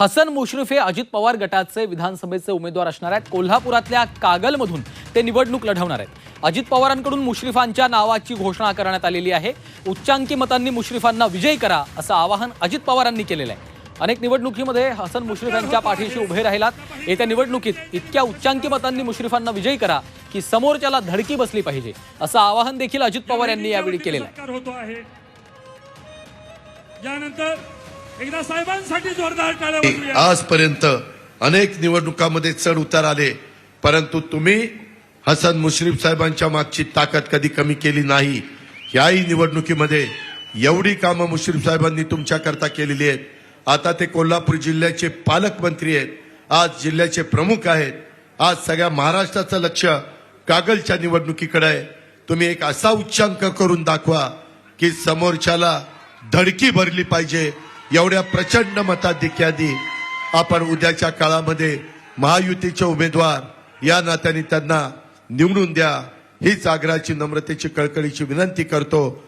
हसन मुश्रीफ हे अजित पवार गटाचे विधानसभेचे उमेदवार असणार आहेत. कोल्हापुरातल्या कागलमधून ते निवडणूक लढवणार आहेत. अजित पवारांकडून मुश्रीफांच्या नावाची घोषणा करण्यात आलेली आहे. उच्चांकी मतांनी मुश्रीफांना विजयी करा असं आवाहन अजित पवारांनी केलेलं आहे. अनेक निवडणुकीमध्ये हसन मुश्रीफ यांच्या पाठीशी उभे राहिलात. येत्या निवडणुकीत इतक्या उच्चांकी मतांनी मुश्रीफांना विजयी करा की समोरच्याला धडकी बसली पाहिजे असं आवाहन देखील अजित पवार यांनी यावेळी केलेलं आहे. एकदा साहेबांसाठी जोरदार टाळ्या. आजपर्यंत अनेक निवडणुकामध्ये चढ उतार आले परंतु तुम्ही हसन मुश्रीफ साहेबांच्या मागची ताकद कधी कमी केली नाही? याही निवडणुकीमध्ये एवढी कामं मुश्रीफ साहेबांनी तुमच्याकरता केलेली आहेत. आता ते कोल्हापूर जिल्ह्याचे पालकमंत्री आहेत. आज जिल्ह्याचे प्रमुख आहेत. आज सगळ्या महाराष्ट्राचं लक्ष कागलच्या निवडणुकीकडे आहे. तुम्ही एक असा उच्चांक करून दाखवा की समोरच्याला धडकी भरली पाहिजे. एवढ्या प्रचंड मताधिक्यादी आपण उद्याच्या काळामध्ये महायुतीचे उमेदवार या नात्याने त्यांना निवडून द्या हीच आग्रहाची नम्रतेची कळकळीची विनंती करतो.